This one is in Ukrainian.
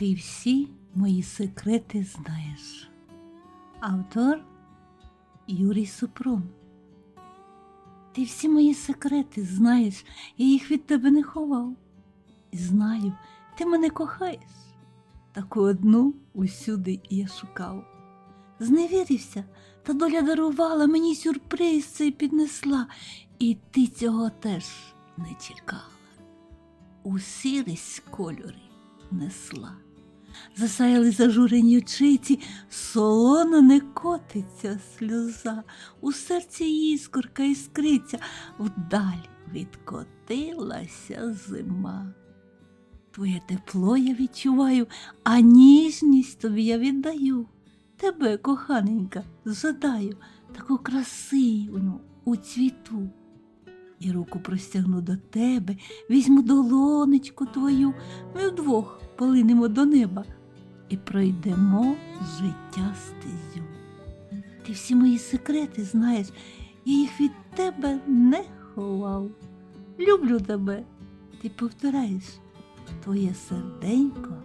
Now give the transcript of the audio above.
Ти всі мої секрети знаєш. Автор Юрій Супрун. Ти всі мої секрети знаєш, я їх від тебе не ховав. Знаю, ти мене кохаєш. Таку одну усюди я шукав. Зневірився, та доля дарувала мені сюрприз цей піднесла, і ти цього теж не чекала. У сірість кольори несла. Засаяли зажурені очиці, солоно не котиться сльоза, у серці іскорка іскриться, вдаль відкотилася зима. Твоє тепло я відчуваю, а ніжність тобі я віддаю. Тебе, коханенька, згадаю, таку красиву у цвіту. І руку простягну до тебе, візьму долонечку твою, ми вдвох полинемо до неба і пройдемо життя стезю. Ти всі мої секрети знаєш, я їх від тебе не ховав. Люблю тебе, ти повторяєш, твоє серденько